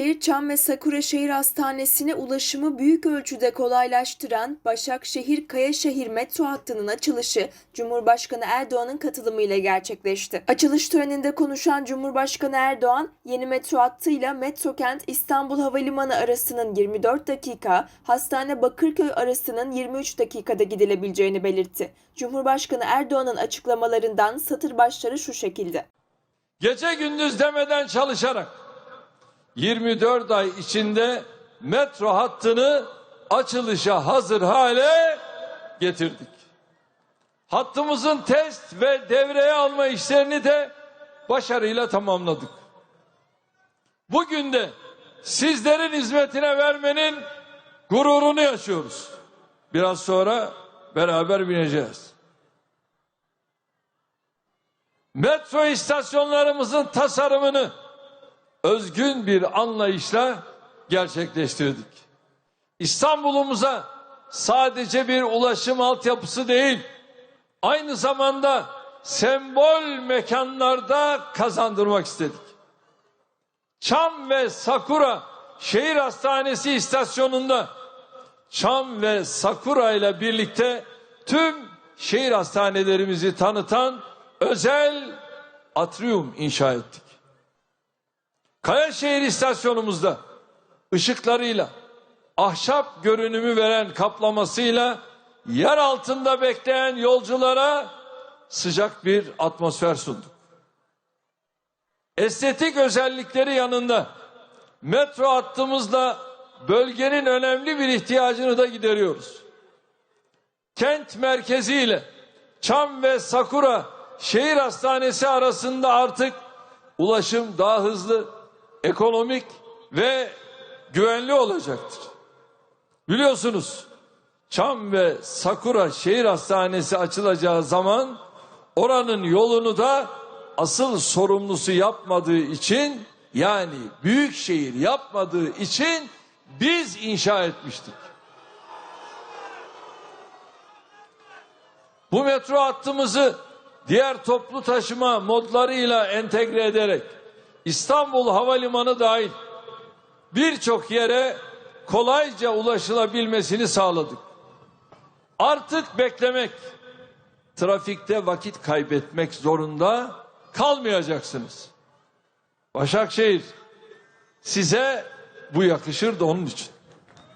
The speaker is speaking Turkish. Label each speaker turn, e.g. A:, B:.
A: Şehir Çam ve Sakura Şehir Hastanesi'ne ulaşımı büyük ölçüde kolaylaştıran Başakşehir Kayaşehir metro hattının açılışı Cumhurbaşkanı Erdoğan'ın katılımıyla gerçekleşti. Açılış töreninde konuşan Cumhurbaşkanı Erdoğan, yeni metro hattıyla Metrokent İstanbul Havalimanı arasının 24 dakika, Hastane Bakırköy arasının 23 dakikada gidilebileceğini belirtti. Cumhurbaşkanı Erdoğan'ın açıklamalarından satır başları şu şekilde.
B: Gece gündüz demeden çalışarak 24 ay içinde metro hattını açılışa hazır hale getirdik. Hattımızın test ve devreye alma işlerini de başarıyla tamamladık. Bugün de sizlerin hizmetine vermenin gururunu yaşıyoruz. Biraz sonra beraber bineceğiz. Metro istasyonlarımızın tasarımını özgün bir anlayışla gerçekleştirdik. İstanbul'umuza sadece bir ulaşım altyapısı değil, aynı zamanda sembol mekanlarda kazandırmak istedik. Çam ve Sakura Şehir Hastanesi istasyonunda Çam ve Sakura ile birlikte tüm şehir hastanelerimizi tanıtan özel atrium inşa ettik. Kayaşehir istasyonumuzda ışıklarıyla, ahşap görünümü veren kaplamasıyla yer altında bekleyen yolculara sıcak bir atmosfer sunduk. Estetik özellikleri yanında metro hattımızla bölgenin önemli bir ihtiyacını da gideriyoruz. Kent merkezi ile Çam ve Sakura şehir hastanesi arasında artık ulaşım daha hızlı, ekonomik ve güvenli olacaktır. Biliyorsunuz Çam ve Sakura şehir hastanesi açılacağı zaman oranın yolunu da asıl sorumlusu yapmadığı için yani büyük şehir yapmadığı için biz inşa etmiştik. Bu metro hattımızı diğer toplu taşıma modlarıyla entegre ederek İstanbul Havalimanı dahil birçok yere kolayca ulaşılabilmesini sağladık. Artık beklemek, trafikte vakit kaybetmek zorunda kalmayacaksınız. Başakşehir size bu yakışır da onun için.